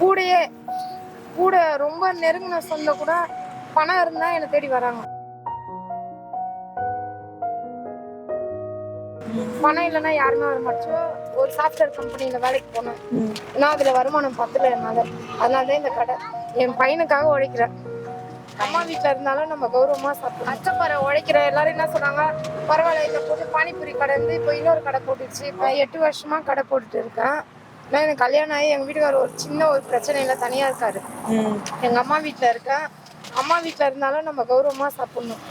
கூடயே கூட ரொம்ப நெருங்கின சொந்த கூட பணம் இருந்தா என்னை தேடி வராங்க. பணம் இல்லைன்னா யாருமே வர மாட்டோம் ஒரு சாஃப்ட்வேர் கம்பெனியில வேலைக்கு போனேன். நான் அதுல வருமானம் பத்தல என்னால. அதனால தான் இந்த கடை. என் பையனுக்காக உழைக்கிறேன். அம்மா வீட்டில் இருந்தாலும் நம்ம கௌரவமா சாப்பிடணும். கஷ்டப்படுற உழைக்கிற எல்லாரும் என்ன சொன்னாங்க? பரவாயில்ல இந்த போட்டு பானிபூரி கடை இருந்து இப்போ இன்னொரு கடை போட்டுச்சு இப்போ எட்டு வருஷமா கடை போட்டுட்டு இருக்கேன். நான் எனக்கு கல்யாணம் ஆகி எங்க வீட்டுக்காரர் ஒரு சின்ன ஒரு பிரச்சனையில தனியா இருக்காரு. எங்க அம்மா வீட்ல இருக்கேன் அம்மா வீட்ல இருந்தாலும் நம்ம கௌரவமா சாப்பிடணும்.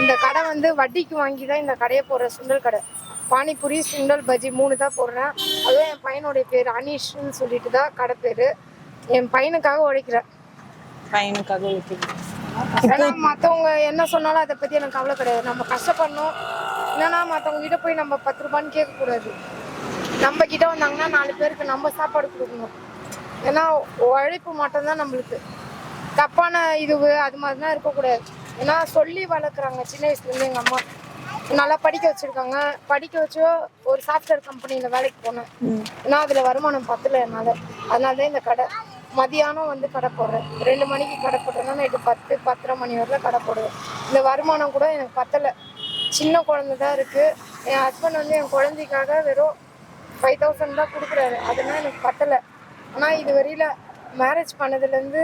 இந்த கடை வந்து வட்டிக்கு வாங்கி தான் இந்த கடையை போடுற சுண்டல் கடை. பானிபூரி சுண்டல் பஜ்ஜி மூணு தான் போடுறேன். அதுவும் என் பையனுடைய பேர். அனீஷ்னு சொல்லிட்டு தான் கடை பேர். என் பையனுக்காக உழைக்கிறேன். பையனுக்காக வைக்கிறீங்க ஏன்னா மற்றவங்க என்ன சொன்னாலும் அதை பற்றி எனக்கு கவலை கிடையாது. நம்ம கஷ்டப்படணும். என்னன்னா மற்றவங்க கிட்ட போய் நம்ம பத்து ரூபான்னு கேட்கக்கூடாது. நம்ம கிட்ட வந்தாங்கன்னா நாலு பேருக்கு நம்ம சாப்பாடு கொடுக்கணும். ஏன்னா உழைப்பு மட்டும்தான் நம்மளுக்கு. தப்பான இதுவு அது மாதிரிலாம் இருக்கக்கூடாது. ஏன்னா சொல்லி வளர்க்குறாங்க. சின்ன வயசுலேருந்து எங்கள் அம்மா. நல்லா படிக்க வச்சிருக்காங்க. படிக்க வச்சு ஒரு சாஃப்ட்வேர் கம்பெனியில் வேலைக்கு போனேன். ஏன்னா அதில் வருமானம் பத்தல என்னால். அதனால தான் இந்த கடை. மதியானம் வந்து கடை போடுறேன். ரெண்டு மணிக்கு கடை போட்டேன்னா நைட்டு பத்து பத்தரை மணி வரல கடை போடுவேன். இந்த வருமானம் கூட எனக்கு பத்தலை. சின்ன குழந்தை தான் இருக்குது என் ஹஸ்பண்ட் வந்து என் குழந்தைக்காக வெறும் ஃபைவ் தௌசண்ட் தான் கொடுக்குறாரு. அதெல்லாம் எனக்கு பத்தலை. ஆனால் இது வரையில் மேரேஜ் பண்ணதுலேருந்து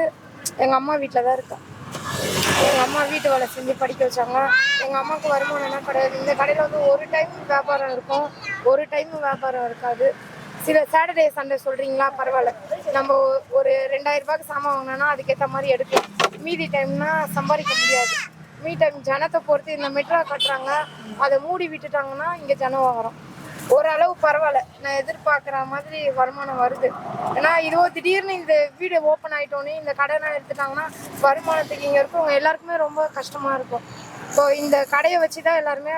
எங்கள் அம்மா வீட்டில் தான் இருக்கேன் எங்கள் அம்மா வீட்டு வேலை செஞ்சு படிக்க வச்சாங்க. எங்கள் அம்மாவுக்கு வருமானம்னா கிடையாது. இந்த கடையில் வந்து ஒரு டைம் வியாபாரம் இருக்கும். ஒரு டைம் வியாபாரம் இருக்காது. சில சாட்டர்டே சண்டே சொல்கிறீங்களா பரவாயில்ல. நம்ம ஒரு ரெண்டாயிரம் ரூபாய்க்கு சாமான் வாங்கினோன்னா அதுக்கேற்ற மாதிரி எடுக்கலாம். மீதி டைம்னா சம்பாதிக்க முடியாது. மீதி டைம் ஜனத்தை பொறுத்து இந்த மெட்ரா கட்டுறாங்க. அதை மூடி விட்டுட்டாங்கன்னா இங்கே ஜனம் வாங்குறோம் ஓரளவு பரவாயில்ல. நான் எதிர்பார்க்குற மாதிரி வருமானம் வருது. ஏன்னா இதுவோ திடீர்னு இந்த வீடு ஓப்பன் ஆயிட்டோன்னே இந்த கடைலாம் எடுத்துட்டாங்கன்னா வருமானத்துக்கு இங்கே இருக்கவங்க எல்லாருக்குமே ரொம்ப கஷ்டமாக இருக்கும். இப்போ இந்த கடையை வச்சு தான் எல்லாருமே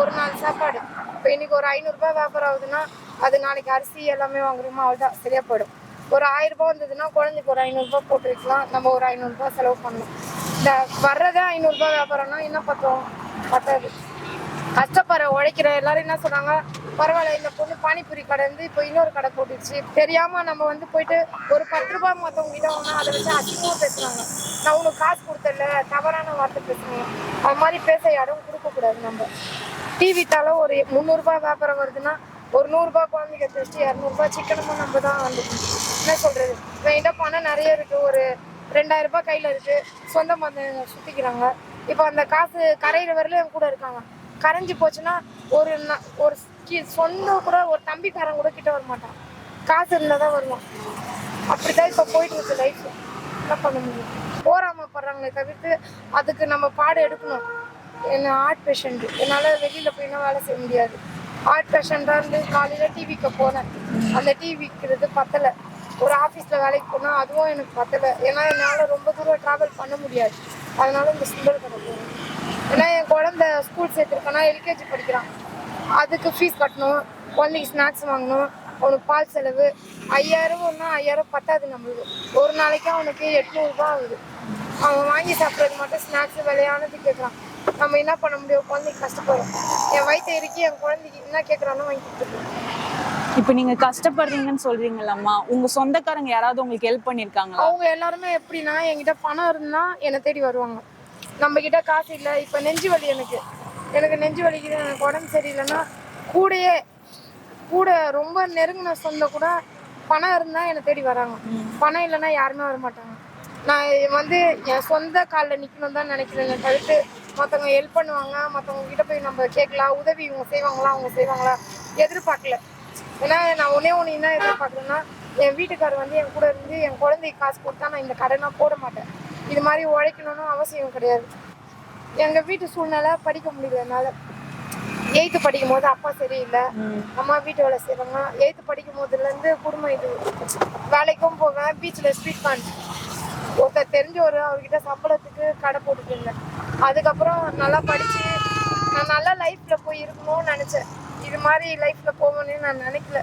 ஒரு நாள் சாப்பாடு. இப்போ இன்னைக்கு ஒரு ஐநூறுரூபா வியாபாரம் ஆகுதுன்னா அது நாளைக்கு அரிசி எல்லாமே வாங்குறோமோ அவ்வளோதான் சரியாக போயிடும். ஒரு ஆயிரரூபா வந்ததுன்னா குழந்தைக்கு ஒரு ஐநூறுரூபா போட்டு வைக்கலாம். நம்ம ஒரு ஐநூறுரூபா செலவு பண்ணலாம் இந்த வர்றதே ஐநூறுரூபா வியாபாரம்னா என்ன பார்த்தோம் பத்தாது. கஷ்டப்படுற உழைக்கிற எல்லாரும் என்ன சொன்னாங்க? பரவாயில்ல இந்த பொண்ணு பானிபூரி கடை இருந்து இப்போ இன்னொரு கடை போட்டுச்சு தெரியாம நம்ம வந்து போயிட்டு ஒரு பத்து ரூபாய் மற்றவங்க கிட்ட வாங்கினா அதை வச்சு அதிகமாக பேசுறாங்க. நான் உனக்கு காசு கொடுத்தல தவறான வார்த்தை பேசுறாங்க அது மாதிரி பேச இடம் கொடுக்கக்கூடாது நம்ம. டிவி தலை ஒரு முந்நூறுரூபா வியாபாரம் வருதுன்னா ஒரு நூறுரூபா குழந்தைங்க எடுத்து இரநூறுபா சிக்கனமும் நம்ம தான் வந்து என்ன சொல்றது? என்கிட்ட பணம் நிறைய இருக்கு ஒரு ரெண்டாயிரம் ரூபாய் கையில இருக்கு. சொந்த மந்த சுத்திக்கிறாங்க. இப்போ அந்த காசு கரையிற வரையிலும் என் கூட இருக்காங்க. கரைஞ்சி போச்சுன்னா ஒரு ஒரு சொன்ன கூட ஒரு தம்பிக்காரன் கூட கிட்ட வர மாட்டான் காசு இருந்தால் தான் வருவான். அப்படிதான் இப்போ போயிட்டு இருக்கு லைஃப் என்ன பண்ண முடியும்? போராமப்படுறாங்களே தவிர்த்து அதுக்கு நம்ம பாடம் எடுக்கணும். என்ன ஹார்ட் பேஷண்ட் என்னால் வெளியில் போயினா வேலை செய்ய முடியாது. ஹார்ட் பேஷண்ட்டாக இருந்து காலையில் டிவிக்கு போனேன். அந்த டிவிக்கிறது பத்தலை. ஒரு ஆஃபீஸில் வேலைக்கு போனால் அதுவும் எனக்கு பத்தலை. ஏன்னா என்னால் ரொம்ப தூரம் ட்ராவல் பண்ண முடியாது. அதனால இந்த சுந்தரத்தை கடை ஸ்கூல் சேர்த்துருக்கேன்னா எல்கேஜி படிக்கிறான். அதுக்கு ஃபீஸ் கட்டணும். குழந்தைக்கு ஸ்நாக்ஸ் வாங்கணும். அவனுக்கு பால் செலவு. ஐயாயிரம்னா ஐயாயிரம் பத்தாது நம்மளுக்கு. ஒரு நாளைக்கு அவனுக்கு எட்நூறுபா ஆகுது. அவன் வாங்கி சாப்பிட்றது மட்டும் ஸ்நாக்ஸ் விலையானது கேட்குறான். நம்ம என்ன பண்ண முடியும்? குழந்தைக்கு கஷ்டப்படுறோம். என் வயிற்று இறுக்கி என் குழந்தைக்கு என்ன கேட்குறானோ வாங்கி கொடுத்துருக்கேன் இப்போ நீங்க கஷ்டப்படுறீங்கன்னு சொல்றீங்கல்லம்மா. உங்க சொந்தக்காரங்க யாராவது உங்களுக்கு ஹெல்ப் பண்ணிருக்காங்களா அவங்க எல்லாருமே எப்படின்னா என்கிட்ட பணம் இருந்தா என்னை தேடி வருவாங்க. நம்ம கிட்ட காசு இல்லை. இப்போ நெஞ்சு வலி எனக்கு. எனக்கு நெஞ்சு வலிக்குது எனக்கு உடம்பு சரியில்லைன்னா கூடயே கூட ரொம்ப நெருங்கின சொந்த கூட பணம் இருந்தால் என்னை தேடி வராங்க. பணம் இல்லைன்னா யாருமே வர மாட்டாங்க நான் வந்து என் சொந்த காலில் நிற்கணும் தான் நினைக்கிறேன் தவிர்த்து மற்றவங்க ஹெல்ப் பண்ணுவாங்க மற்றவங்க கிட்ட போய் நம்ம கேட்கலாம் உதவி இவங்க செய்வாங்களா அவங்க செய்வாங்களா எதிர்பார்க்கல. ஏன்னா நான் ஒன்னே ஒன்று என்ன எதிர்பார்க்குறேன்னா என் வீட்டுக்காரர் வந்து என் கூட இருந்து என் குழந்தைக்கு காசு கொடுத்தா நான் இந்த கடனை போட மாட்டேன். இது மாதிரி உழைக்கணும்னு அவசியம் கிடையாது. எங்கள் வீட்டு சூழ்நிலை படிக்க முடியல என்னால் எயித்து படிக்கும் போது அப்பா சரியில்லை. அம்மா வீட்டு வேலை செய்வாங்க எயித்து படிக்கும் போதுலேருந்து குடும்பம் இது வேலைக்கும் போவேன் பீச்சில் ஸ்வீட் கார்ன் ஒருத்தர் தெரிஞ்ச ஒரு அவர்கிட்ட சம்பளத்துக்கு கடை போட்டுட்டு இருந்தேன் அதுக்கப்புறம் நல்லா படித்து நான் நல்லா லைஃப்பில் போய் இருக்கணும்னு நினச்சேன். இது மாதிரி லைஃப்பில் போகணும்னு நான் நினைக்கல.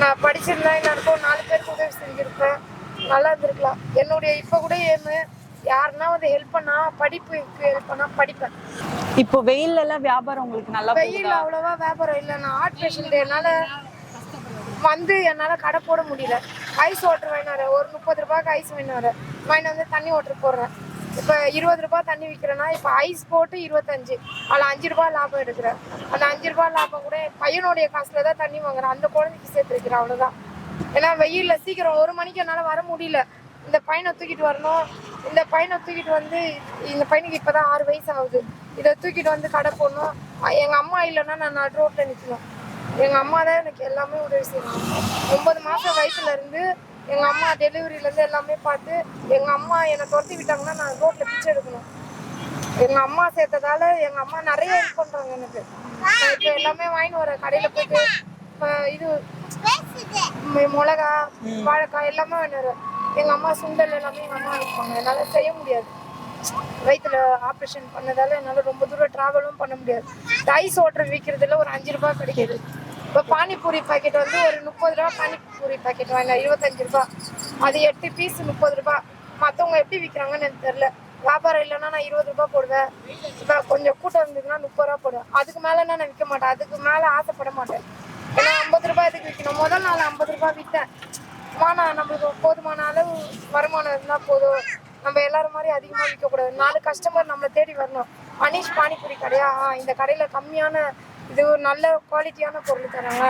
நான் படிச்சிருந்தா எல்லாருக்கும் நாலு பேருக்கு உதவி செஞ்சுருப்பேன். நல்லா இருந்திருக்கலாம். என்னுடைய இப்போ கூட ஏமு யாருன்னா வந்து ஹெல்ப் பண்ணா படிப்புக்கு ஹெல்ப் பண்ணா படிப்பேன். இப்போ வெயில்ல எல்லாம் வியாபாரம் உங்களுக்கு நல்லா வெயில் அவ்வளவா வியாபாரம் இல்லை. நான் ஆர்ட் பேஷண்ட் என்னால வந்து என்னால கடை போட முடியல. ஐஸ் வாட்டர் வாங்கினாரு ஒரு முப்பது ரூபாய்க்கு ஐஸ் வாங்கினாரு வாங்கி வந்து தண்ணி வாட்டர் போடுறேன். இப்போ இருபது ரூபாய் தண்ணி விற்கிறேன்னா இப்போ ஐஸ் போட்டு இருபத்தஞ்சு. அதில் அஞ்சு ரூபாய் லாபம் எடுக்கிறேன். அந்த அஞ்சு ரூபாய் லாபம் கூட என் பையனுடைய காசுல தான் தண்ணி வாங்குறேன். அந்த குழந்தைக்கு சேர்த்து வைக்கிறேன். அவ்வளோதான் ஏன்னா வெயில்ல சீக்கிரம் ஒரு மணிக்கு என்னால் வர முடியல. இந்த பையனை தூக்கிட்டு வரணும். இந்த பையனை தூக்கிட்டு வந்து இந்த பையனுக்கு இப்பதான் ஆறு வயசு ஆகுது. இதை தூக்கிட்டு வந்து கடை போடணும். அ- எங்க அம்மா இல்லைன்னா நான் நடு ரோட்ல நிற்கணும் எங்க அம்மா தான் எனக்கு எல்லாமே உதவி செய்யணும் ஒன்பது மாசம் வயசுல இருந்து எங்க அம்மா டெலிவரியில இருந்து எல்லாமே பார்த்து எங்க அம்மா என்னை துரத்தி விட்டாங்கன்னா நான் ரோட்ல பிச்சை எடுக்கணும். எங்க அம்மா சேர்த்ததால எங்க அம்மா நிறைய ஹெல்ப் பண்றாங்க எனக்கு. இப்போ எல்லாமே வாங்கிட்டு வரேன் கடையில போயிட்டு இப்ப இது மிளகா வாழைக்காய் எல்லாமே வேணும் எங்க அம்மா சுண்டல் எல்லாமே எங்க அம்மா வைப்பாங்க. என்னால செய்ய முடியாது. வயிற்றுல ஆப்ரேஷன் பண்ணதால என்னால ரொம்ப தூரம் டிராவலும் பண்ண முடியாது. டைஸ் ஓட்டர் விற்கிறதுல ஒரு அஞ்சு ரூபாய் கிடைக்கிது. இப்போ பானிபூரி பாக்கெட் வந்து ஒரு முப்பது ரூபா பானிபூரி பாக்கெட் வாங்க. இருபத்தஞ்சு ரூபா அது எட்டு பீஸ் முப்பது ரூபா மற்றவங்க எப்படி விற்கிறாங்கன்னு எனக்கு தெரியல. வியாபாரம் இல்லைன்னா நான் இருபது ரூபாய் போடுவேன். இப்போ கொஞ்சம் கூட்டம் இருந்ததுன்னா முப்பது ரூபா போடுவேன். அதுக்கு மேலே நான் விற்க மாட்டேன். அதுக்கு மேலே ஆசைப்பட மாட்டேன். ஏன்னா ஐம்பது ரூபாய் எதுக்கு விற்கணும் முதல் நாள் ஐம்பது ரூபாய் விற்றேன் மானா நம்மளுக்கு போதுமான அளவு வருமானம் இருந்தால் போதும். நம்ம எல்லாரும் மாதிரி அதிகமாக விற்கக்கூடாது. நாலு கஸ்டமர் நம்மளை தேடி வரணும். அனீஷ் பானிபூரி கடையா? ஆ, இந்த கடையில் கம்மியான இது ஒரு நல்ல குவாலிட்டியான பொருள் தராங்க.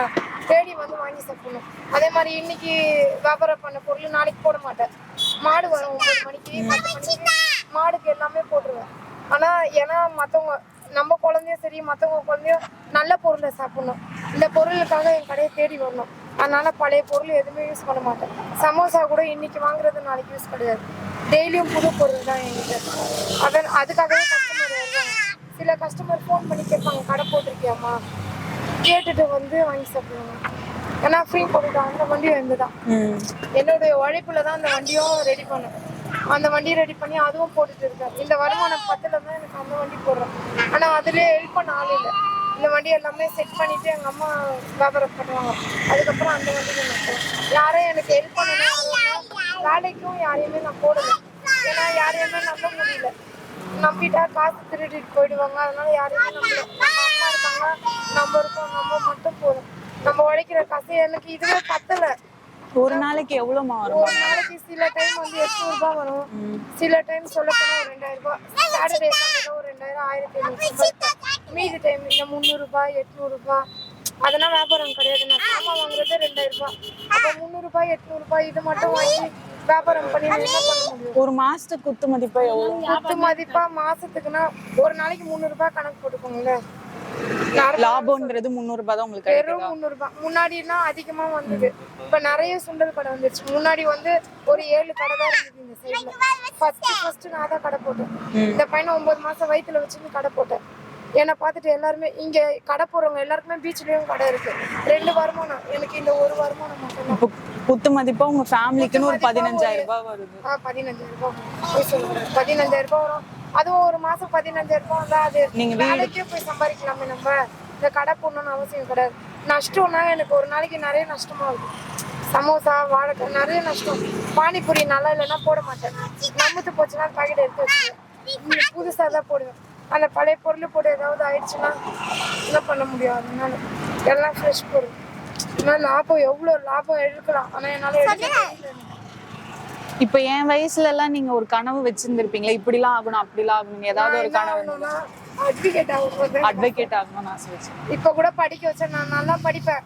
தேடி வந்து வாங்கி சாப்பிடணும். அதே மாதிரி இன்னைக்கு வியாபாரம் பண்ண பொருள் நாளைக்கு போட மாட்டேன். மாடு வரும் ஒன்பது மணிக்கு பத்து மணிக்கு. மாடுக்கு எல்லாமே போட்டுருவேன். ஆனால் ஏன்னா மற்றவங்க நம்ம குழந்தையும் சரி மற்றவங்க குழந்தையும் நல்ல பொருளை சாப்பிடணும். இந்த பொருளுக்காக என் கடையை தேடி வரணும். அதனால பழைய பொருள் எதுவுமே யூஸ் பண்ண மாட்டேன். சமோசா கூட இன்னைக்கு வாங்குறது நாளைக்கு யூஸ் கிடையாது. டெய்லியும் புது பொருள் தான் என்கிட்ட அதன் அதுக்காகவே கஸ்டமர் வருவாங்க. சில கஸ்டமர் ஃபோன் பண்ணி கேட்பாங்க கடை போட்டிருக்கியாம்மா? கேட்டுட்டு வந்து வாங்கி சாப்பிடுவாங்க. ஏன்னா ஃப்ரீ போட்டுட்டு அந்த வண்டியும் எந்த தான். என்னுடைய உழைப்புல தான் அந்த வண்டியும் ரெடி பண்ணேன். அந்த வண்டியை ரெடி பண்ணி அதுவும் போட்டுட்டு இருக்கேன். இந்த வருமானம் பத்துல தான் எனக்கு அந்த வண்டி போடுறேன். ஆனா அதுலயே ஹெல்ப் பண்ண ஆள் இல்லை. இந்த வண்டி எல்லாமே செட் பண்ணிட்டு எங்க அம்மா வியாபாரம் பண்ணுவாங்க. அதுக்கப்புறம் அந்த வண்டியில நான் யாரும் எனக்கு ஹெல்ப் பண்ணணும் வேலைக்கும் யாரையுமே நான் போடல. ஏன்னா யாரையுமே நம்ப முடியல. நம்பிட்டா காசு திருடிட்டு போயிடுவாங்க. அதனால யாரையுமே நம்பல. நம்ம அம்மா இருக்காங்க. நம்ம இருக்கோம். நம்ம மட்டும் போதும். நம்ம உழைக்கிற காசு எனக்கு இதுவே பத்தல. ஒரு நாளைக்கு எவ்வளவுமா வரும்? ஒரு நாளைக்கு சில டைம் வந்து எட்நூறு ரூபாய் வரும் சில டைம் சொல்ல போனா ஒரு ரெண்டாயிரம் ரூபாய் சாட்டர்டே சண்டே ஒரு ரெண்டாயிரம் ஆயிரத்தி ஐநூறு ரூபாய். மீதி டைம் இந்த முந்நூறு ரூபாய் எட்நூறு ரூபாய் அதெல்லாம் வியாபாரம் கிடையாது. நான் சாமான் வாங்குறது ரெண்டாயிரம் ரூபாய் அப்போ முந்நூறு ரூபாய் எட்நூறு ரூபாய் இது மட்டும் வாங்கி வியாபாரம் பண்ணி என்ன பண்ண முடியும்? ஒரு மாசத்துக்கு குத்து மதிப்பா எவ்வளவு? குத்து மதிப்பா மாசத்துக்குன்னா ஒரு நாளைக்கு முந்நூறு ரூபாய் கணக்கு போட்டுக்கோங்களேன் லாபம்ன்றது முந்நூறு ரூபாய் தான் உங்களுக்கு வெறும் முந்நூறு ரூபாய் முன்னாடினா அதிகமா வந்தது. இப்ப நிறைய சுண்டல் கடை வந்துருச்சு. முன்னாடி வந்து ஒரு ஏழு கடை தான் இருந்தது இந்த சைடுல ஃபர்ஸ்ட் ஃபர்ஸ்ட் நான் தான் கடை போட்டேன். இந்த பையனை ஒன்பது மாசம் வயித்துல வச்சுன்னு கடை போட்டேன். என்னை பார்த்துட்டு எல்லாருமே இங்க கடை போறவங்க எல்லாருக்குமே பீச்லயும் கடை இருக்கு. ரெண்டு வருமானம். எனக்கு இந்த ஒரு வருமானம் மட்டும் குத்து மதிப்பா உங்க ஃபேமிலிக்குன்னு ஒரு பதினஞ்சாயிரம் ரூபாய் வருது. ஆ பதினஞ்சாயிரம் ரூபாய் பதினஞ்சாயிரம் ரூபாய் வரும். அதுவும் ஒரு மாசம் பதினஞ்சாயிரம் ரூபாய் வந்தா அது நீங்க வீடு- வேலைக்கே போய் சம்பாதிக்கலாமே நம்ம. இந்த கடை போடணும்னு அவசியம் கிடையாது. நஷ்டம்னா எனக்கு ஒரு நாளைக்கு நிறைய நஷ்டமா இருக்கும். சமோசா வாழைக்காய் நிறைய நஷ்டம். பானிபூரி நல்லா இல்லைன்னா போட மாட்டேன். நம்மத்து போச்சுன்னா பாக்கெட் எடுத்து வச்சுருவேன். புதுசாக தான் போடுவேன். அந்த பழைய பொருள் போட்டு ஏதாவது ஆயிடுச்சுன்னா என்ன பண்ண முடியும்? அதனால எல்லாம் ஃப்ரெஷ் பொருள். ஆனால் லாபம் எவ்வளோ லாபம் எடுக்கலாம்? ஆனால் என்னால் எடுக்க. இப்ப என் வயசுல எல்லாம் நீங்க ஒரு கனவு வச்சிருந்திருப்பீங்களா? இப்படிலாம் ஆகணும் அப்படிலாம் ஆகணும். ஏதாவது ஒரு கனவு. அட்வொகேட் ஆகும் அட்வொகேட் ஆகணும்னு ஆசை வச்சு இப்ப கூட படிக்க வச்சா நான் நல்லா படிப்பேன்.